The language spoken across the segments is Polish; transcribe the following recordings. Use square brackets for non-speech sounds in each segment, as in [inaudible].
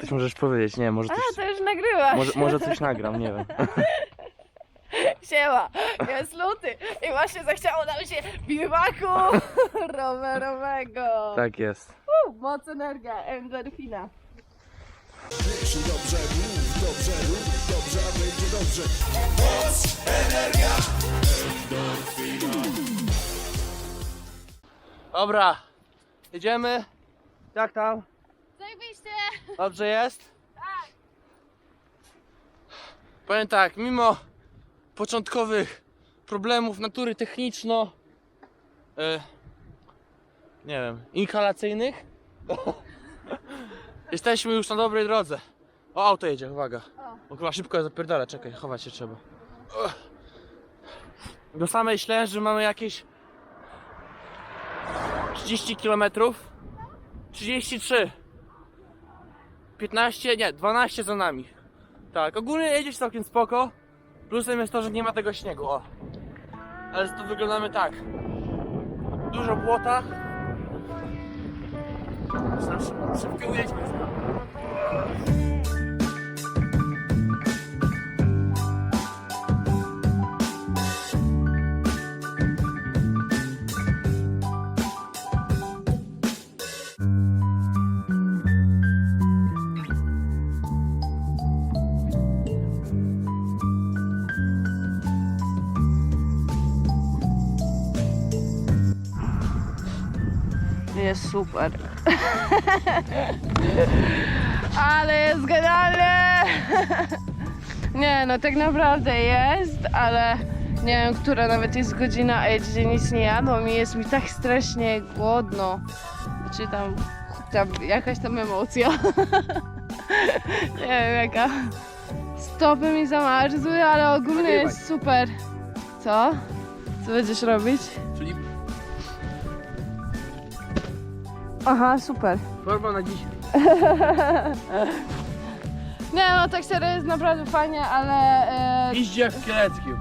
Coś możesz powiedzieć, nie, może A, coś, to już nagrywasz. może, może coś nagram, nie wiem. [laughs] Siema, jest luty i właśnie zachciało nam się biwaku [laughs] rowerowego. Tak jest. U, moc, energia, endorfina. Dobrze mów, dobrze rób, dobrze, a będzie dobrze. Dobra, jedziemy. Jak tam? Zajebiście! Dobrze jest? Tak. Powiem tak, mimo początkowych problemów natury techniczno e, nie wiem, inhalacyjnych [laughs] jesteśmy już na dobrej drodze. O, auto jedzie, uwaga. O, chyba szybko zapierdala, czekaj, chować się trzeba. Do samej Ślęży mamy jakieś 30 km. 33. 15, nie, 12 za nami. Tak, ogólnie jedziesz całkiem spoko. Plusem jest to, że nie ma tego śniegu, o. Ale to wyglądamy tak. Dużo błota. Szybko jedźmy. Jest super. ale jest genialnie! nie, no tak naprawdę jest, ale nie wiem, która nawet jest godzina, a ja dzisiaj nic nie jadłam i jest mi tak strasznie głodno. Czy tam, tam jakaś tam emocja. [laughs] nie wiem jaka. Stopy mi zamarzły, ale ogólnie jest super. Co? Co będziesz robić? Aha, super. forma na dziś. [laughs] Nie no, tak serio jest naprawdę fajnie, ale e, Iździe w Kieleckim.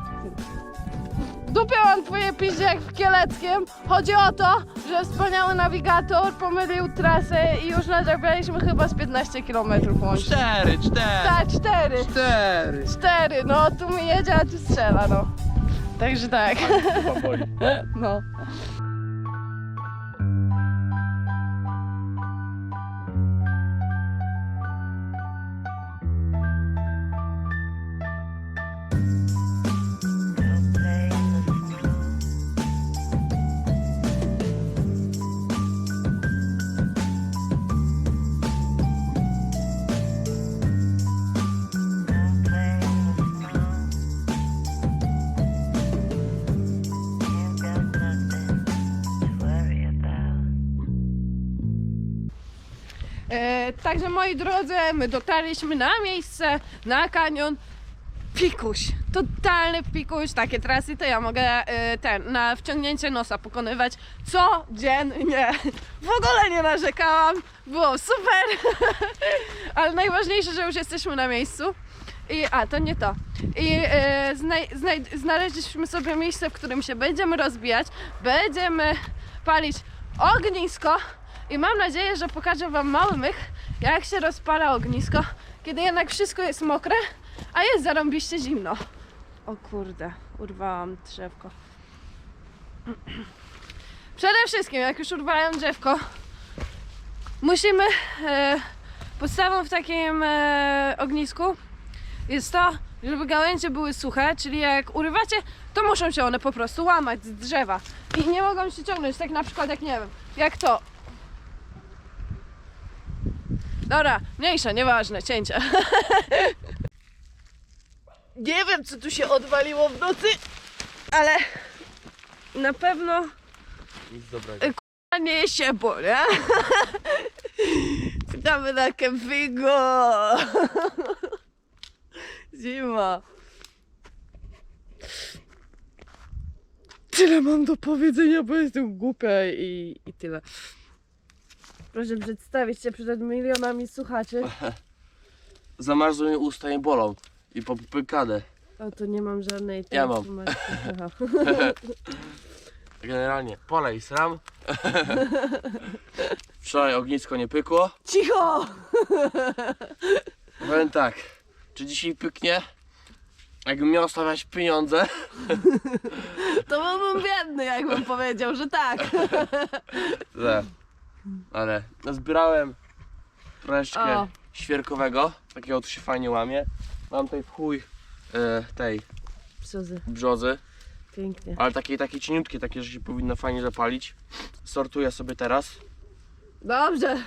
dupie mam twoje piździe jak w Kieleckiem. Chodzi o to, że wspaniały nawigator pomylił trasę i już nadrabialiśmy chyba z 15 km łącznie. Cztery, cztery. Tak, cztery. Cztery. Cztery, no tu mi jedzie, a tu strzela, no. Także tak. [laughs] No. Także moi drodzy, my dotarliśmy na miejsce, na kanion. Pikuś, totalny pikuś, takie trasy to ja mogę e, ten, na wciągnięcie nosa pokonywać codziennie. W ogóle nie narzekałam, było super, [laughs] ale najważniejsze, że już jesteśmy na miejscu. I, a, to nie to. I znaj, znaleźliśmy sobie miejsce, w którym się będziemy rozbijać, będziemy palić ognisko i mam nadzieję, że pokażę Wam mały mych, jak się rozpala ognisko, kiedy jednak wszystko jest mokre, a jest zarąbiście zimno. O kurde, urwałam drzewko. [clears throat] Przede wszystkim, jak już urwałem drzewko, musimy e, podstawą w takim e, ognisku jest to, żeby gałęzie były suche, czyli jak urywacie, to muszą się one po prostu łamać z drzewa i nie mogą się ciągnąć, tak na przykład jak nie wiem, jak to. Dobra, mniejsze, nieważne, cięcie. [laughs] nie wiem, co tu się odwaliło w nocy, ale na pewno Nic dobrego. a nie jest ciepło, nie? Witamy na kempingu. [laughs] Zima. Tyle mam do powiedzenia, bo jestem głupia i, i tyle. Proszę przedstawić się przed milionami słuchaczy. [laughs] Zamarzły mi usta i bolą. I popykane. O, to nie mam żadnej Ja mam. Aha. [laughs] Generalnie polej sram. [laughs] Wczoraj ognisko nie pykło. Cicho! Powiem tak, czy dzisiaj pyknie? Jakbym miał stawiać pieniądze, To byłbym biedny, jakbym powiedział, że tak. że... Ale zbierałem troszeczkę O. świerkowego, takiego tu się fajnie łamie. Mam tutaj w chuj e, tej brzozy, pięknie. ale takie, takie cieniutkie, takie, że się powinno fajnie zapalić. Sortuję sobie teraz Dobrze,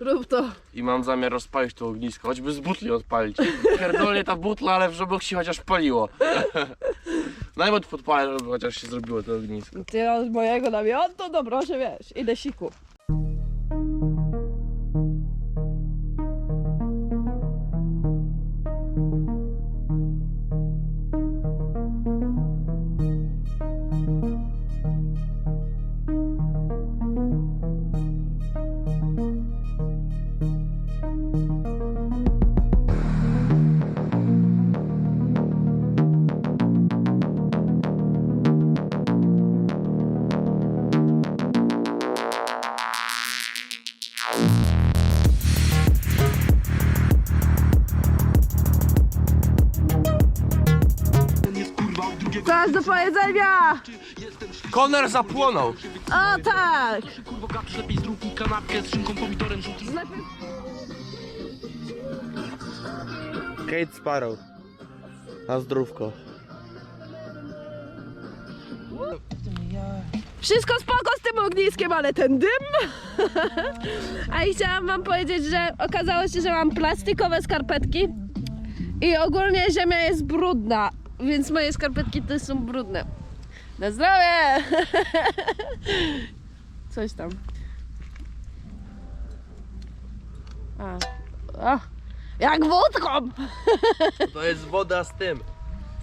rób to. i mam zamiar rozpalić to ognisko, choćby z butli odpalić. Pierdolnie ta butla, ale żeby się chociaż paliło. [laughs] Najmniej podpalę, żeby chociaż się zrobiło to ognisko. Ty od mojego namiotu, to proszę wiesz, idę siku. Czas do powiedzenia! Koner zapłonął! O tak! Kate Sparrow. Na zdrówko. Wszystko spoko z tym ogniskiem, ale ten dym! [laughs] A i chciałam wam powiedzieć, że okazało się, że mam plastikowe skarpetki i ogólnie ziemia jest brudna, więc moje skarpetki też są brudne. Na zdrowie! [laughs] Coś tam. A. O, jak wódką! [laughs] To jest woda z tym.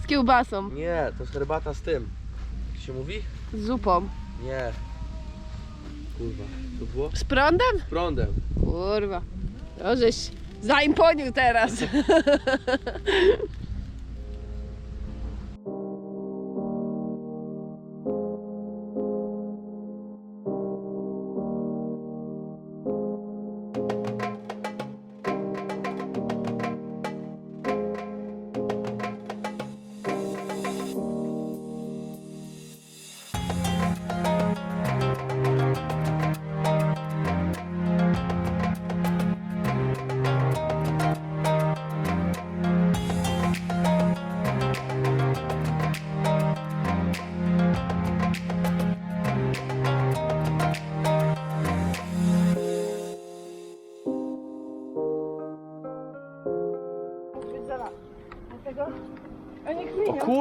Z kiełbasą, Nie, to jest herbata z tym. Jak się mówi? z zupą. Nie. Kurwa, to było? Z prądem? Z prądem. Kurwa. To żeś zaimponił teraz. [laughs]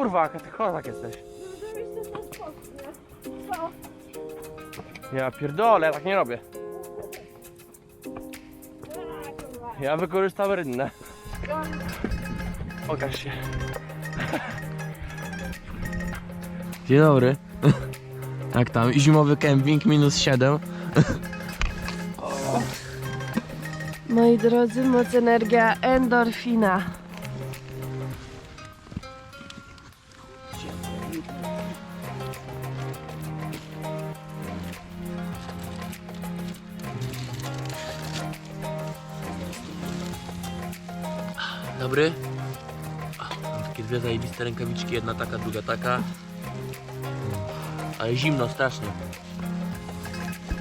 kurwa, jaka ty kozak jesteś. Co? Ja pierdolę, ja tak nie robię. Ja wykorzystam rynne. Pokaż się. Dzień dobry. Jak tam? I zimowy kemping minus 7. Moi drodzy, moc energia endorfina. Dobry. Mam takie dwie zajebiste rękawiczki, jedna taka, druga taka. Ale zimno strasznie.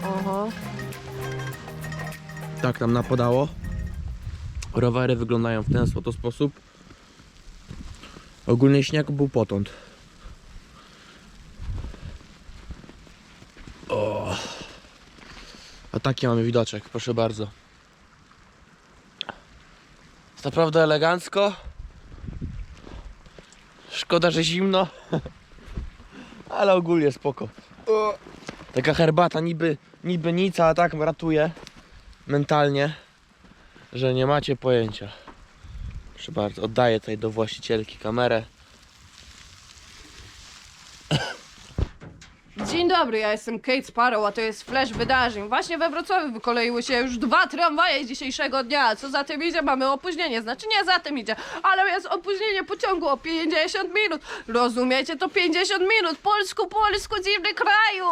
Oho. Tak nam napodało. Rowery wyglądają w ten oto sposób. Ogólnie śnieg był potąd. O. A taki mamy widoczek, proszę bardzo. Naprawdę elegancko. Szkoda, że zimno. [laughs] Ale ogólnie spoko. Taka herbata niby, niby nic, ale tak ratuje mentalnie, że nie macie pojęcia. Proszę bardzo, oddaję tutaj do właścicielki kamerę. Dzień dobry, ja jestem Kate Sparrow, a to jest Flash Wydarzeń. Właśnie we Wrocławiu wykoleiły się już dwa tramwaje dzisiejszego dnia. Co za tym idzie? Mamy opóźnienie. Znaczy nie za tym idzie, ale jest opóźnienie pociągu o 50 minut. Rozumiecie? To 50 minut. Polsku, Polsku, dziwny kraju.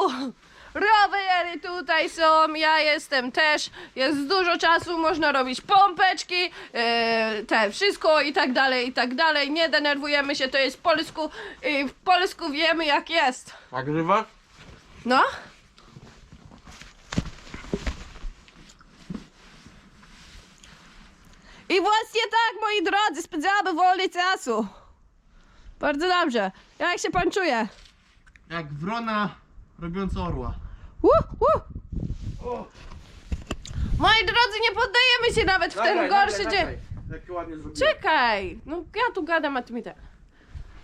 rowery tutaj są, ja jestem też, jest dużo czasu, można robić pompeczki, e, te wszystko i tak dalej, i tak dalej. Nie denerwujemy się, to jest w Polsku i w Polsku wiemy jak jest. Nagrywasz? No? I właśnie tak, moi drodzy, spędzamy wolny czasu. Bardzo dobrze. Jak się pan czuje? Jak wrona robiąca orła. Uh, uh. Moi drodzy, nie poddajemy się nawet w ten gorszy dzień. Jakie ładnie zrobiłem. Czekaj! No ja tu gadam, a ty mi ten.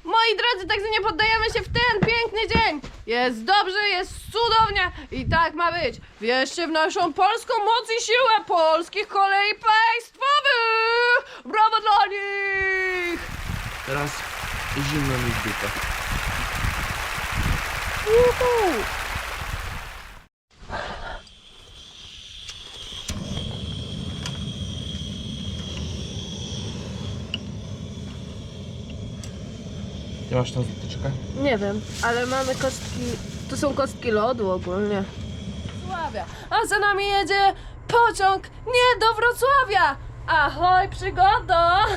Moi drodzy, także nie poddajemy się w ten piękny dzień. Jest dobrze, jest cudownie i tak ma być. Wierzcie w naszą polską moc i siłę polskich kolei państwowych! Brawo dla nich! Teraz zimno mi w dupę. Uhu. Tam zatyczkę? Nie wiem, ale mamy kostki. To są kostki lodu ogólnie. Wrocławia. A za nami jedzie pociąg nie do Wrocławia! Ahoj, przygoda! [laughs]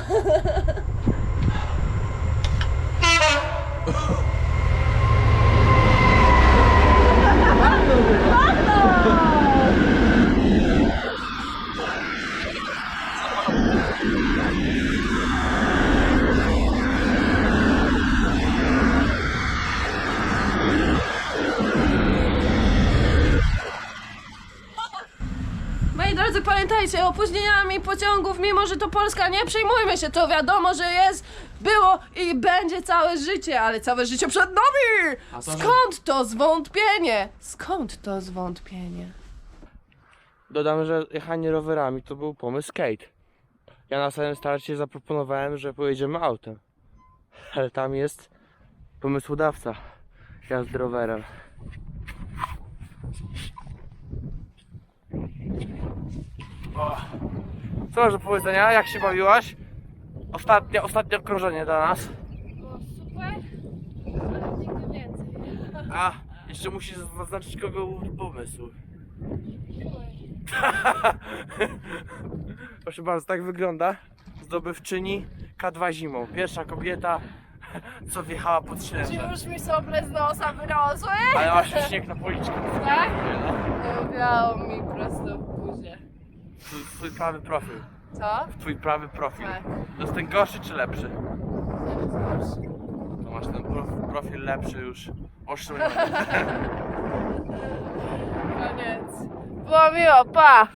pociągów, mimo że to Polska, nie przejmujmy się, to wiadomo, że jest, było i będzie całe życie, ale całe życie przed nami! A że- Skąd to zwątpienie? Skąd to zwątpienie? Dodam, że jechanie rowerami to był pomysł skate. Ja na samym starcie zaproponowałem, że pojedziemy autem. Ale tam jest pomysłodawca jazdy rowerem. O. Co masz do powiedzenia? Jak się bawiłaś? Ostatnie, ostatnie okrążenie dla nas. Było super, ale nigdy więcej. A, jeszcze musisz zaznaczyć kogo był pomysł. Proszę bardzo, tak wygląda zdobywczyni K2 zimą. Pierwsza kobieta, co wjechała pod śledzę. Już mi sople z nosa wyrosły? Ale masz śnieg na policzkę. Tak? No. Wiało mi prosto w. Twój, prawy profil. Co? Twój prawy profil. Tak. To jest ten gorszy czy lepszy? To masz ten prof- profil lepszy już. Oszczędzony. [laughs] Koniec. Było miło, pa!